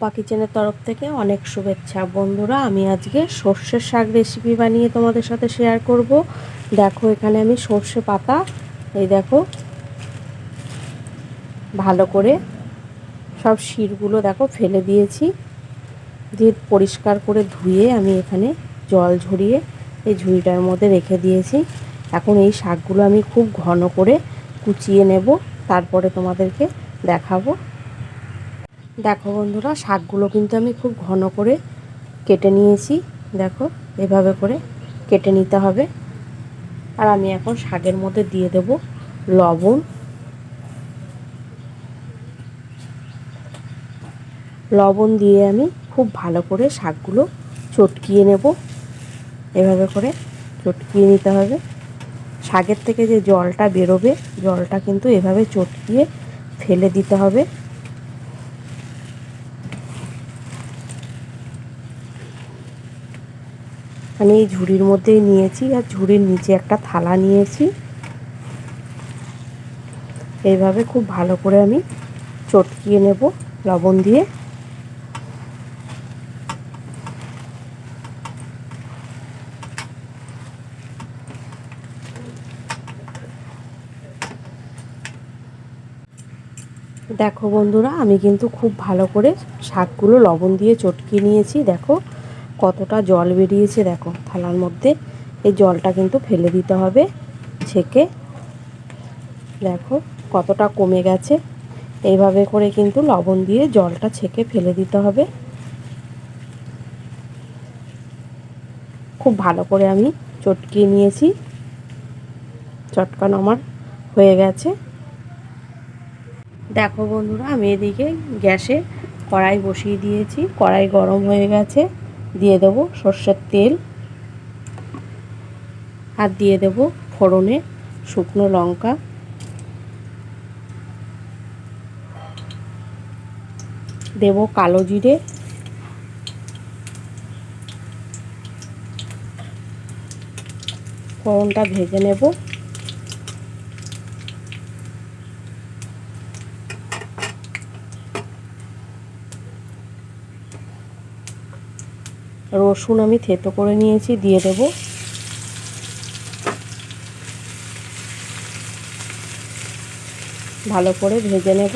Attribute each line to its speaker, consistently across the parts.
Speaker 1: পম্পা কিচেনের তরফ থেকে অনেক শুভেচ্ছা। বন্ধুরা, আমি আজকে সর্ষের শাক রেসিপি বানিয়ে তোমাদের সাথে শেয়ার করব। দেখো, এখানে আমি সর্ষে পাতা, এই দেখো, ভালো করে সব শিরগুলো দেখো ফেলে দিয়েছি। দিয়ে পরিষ্কার করে ধুয়ে আমি এখানে জল ঝরিয়ে এই ঝুড়িটার মধ্যে রেখে দিয়েছি। এখন এই শাকগুলো আমি খুব ঘন করে কুচিয়ে নেব, তারপরে তোমাদেরকে দেখাবো। দেখো বন্ধুরা, শাকগুলো কিন্তু আমি খুব ঘন করে কেটে নিয়েছি। দেখো, এভাবে করে কেটে নিতে হবে। আর আমি এখন শাকের মধ্যে দিয়ে দেব লবণ। লবণ দিয়ে আমি খুব ভালো করে শাকগুলো চটকিয়ে নেব। এভাবে করে চটকিয়ে নিতে হবে। শাকের থেকে যে জলটা বেরোবে, জলটা কিন্তু এভাবে চটকিয়ে ফেলে দিতে হবে। আমি এই ঝুড়ির মধ্যেই নিয়েছি আর ঝুড়ির নিচে একটা থালা নিয়েছি। এইভাবে খুব ভালো করে আমি চটকিয়ে নেব লবণ দিয়ে। দেখো বন্ধুরা, আমি কিন্তু খুব ভালো করে শাকগুলো লবণ দিয়ে চটকিয়ে নিয়েছি, দেখো। কতটা জল বেরিয়েছে দেখো থালার মধ্যে। এই জলটা কিন্তু ফেলে দিতে হবে ছেঁকে। দেখো কতটা কমে গেছে। এইভাবে করে কিন্তু লবণ দিয়ে জলটা ছেঁকে ফেলে দিতে হবে। খুব ভালো করে আমি চটকিয়ে নিয়েছি। চটকানো আমার হয়ে গেছে। দেখো বন্ধুরা, আমি এদিকে গ্যাসে কড়াই বসিয়ে দিয়েছি। কড়াই গরম হয়ে গেছে। দিয়ে দেব সর্ষের তেল আর দিয়ে দেব ফোড়নে শুকনো লঙ্কা। দেব কালো জিরে। ফোড়নটা ভেজে নেব। রসুন আমি থেতো করে নিয়েছি, দিয়ে দেব। ভালো করে ভেজে নেব।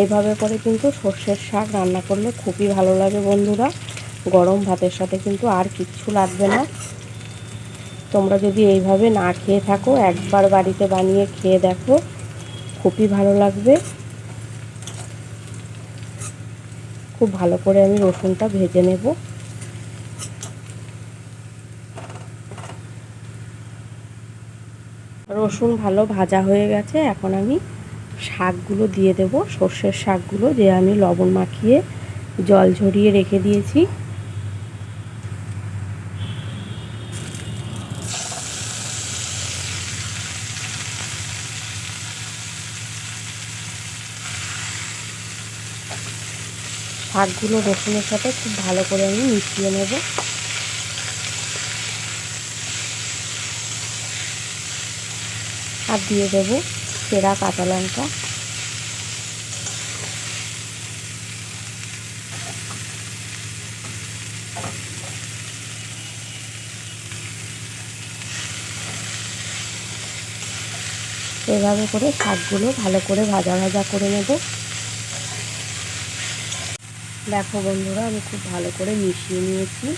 Speaker 1: এইভাবে করে কিন্তু সর্ষের শাক রান্না করলে খুবই ভালো লাগে বন্ধুরা। গরম ভাতের সাথে কিন্তু আর কিচ্ছু লাগবে না। তোমরা যদি এইভাবে না খেয়ে থাকো, একবার বাড়িতে বানিয়ে খেয়ে দেখো, খুবই ভালো লাগবে। খুব ভালো করে আমি রসুনটা ভেজে নেব। রসুন ভালো ভাজা হয়ে গেছে, এখন আমি শাকগুলো দিয়ে দেব। সর্ষের শাকগুলো যে আমি লবণ মাখিয়ে জল ঝরিয়ে রেখে দিয়েছি। শাকগুলো রসুনের সাথে খুব ভালো করে আমি মিশিয়ে নেব। আর দিয়ে দেব সেরা কাঁচা লঙ্কা। এভাবে করে শাকগুলো ভালো করে ভাজা ভাজা করে নেব। দেখো বন্ধুরা, আমি খুব ভালো করে মিশিয়ে নিয়েছি।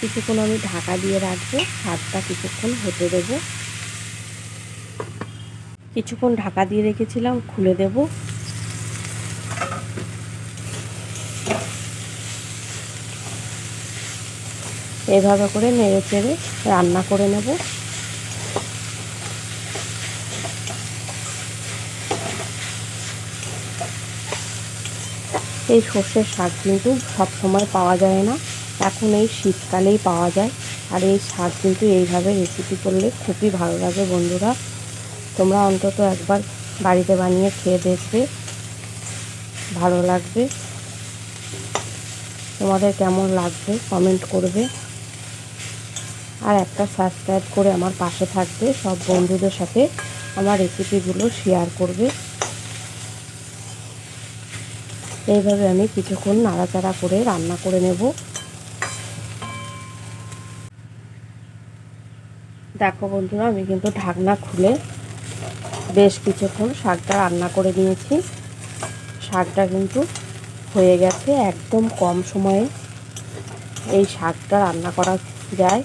Speaker 1: কিছুক্ষণ আমি ঢাকা দিয়ে রাখব ভাতটা কিছুক্ষণ হতে দেবো। কিছুক্ষণ ঢাকা দিয়ে রেখেছিলাম, খুলে দেবো। এভাবে করে নেড়ে চেড়ে রান্না করে নেব। এই সর্ষের শাক কিন্তু সব সময় পাওয়া যায় না। এখন এই শীতকালেই পাওয়া যায়। আর এই শাক কিন্তু এইভাবে রেসিপি করলে খুবই ভালো লাগে বন্ধুরা। তোমরা অন্তত একবার বাড়িতে বানিয়ে খেয়ে দেখবে। ভালো লাগবে। তোমাদের কেমন লাগবে? কমেন্ট করবে। আর একটা সাবস্ক্রাইব করে আমার পাশে থাকবে। সব বন্ধুদের সাথে আমার রেসিপিগুলো শেয়ার করবে। এইভাবে আমি কিছুক্ষণ নাড়াচাড়া করে রান্না করে নেব। দেখো বন্ধুরা, আমি কিন্তু ঢাকনা খুলে বেশ কিছুক্ষণ শাকটা রান্না করে নিয়েছি। শাকটা কিন্তু হয়ে গেছে একদম কম সময়ে। এই শাকটা রান্না করা যায়।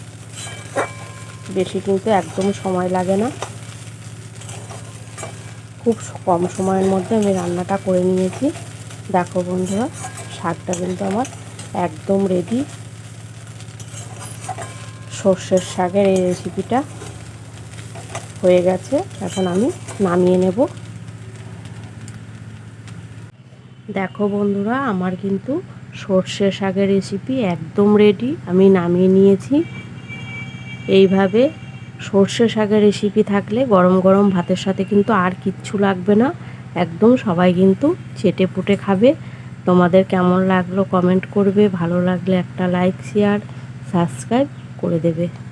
Speaker 1: বেশি কিন্তু একদম সময় লাগে না। খুব কম সময়ের মধ্যে আমি রান্নাটা করে নিয়েছি। দেখো বন্ধুরা, শাকটা কিন্তু আমার একদম রেডি সর্ষের শাকের এই রেসিপিটা হয়ে গেছে। এখন আমি নামিয়ে নেব। দেখো বন্ধুরা, আমার কিন্তু সর্ষে শাকের রেসিপি একদম রেডি আমি নামিয়ে নিয়েছি। এইভাবে সর্ষে শাকের রেসিপি থাকলে গরম গরম ভাতের সাথে কিন্তু আর কিচ্ছু লাগবে না। একদম সবাই কিন্তু চেটে পুটে খাবে। তোমাদের কেমন লাগল কমেন্ট করবে। ভালো লাগলে একটা লাইক শেয়ার সাবস্ক্রাইব করে দেবে।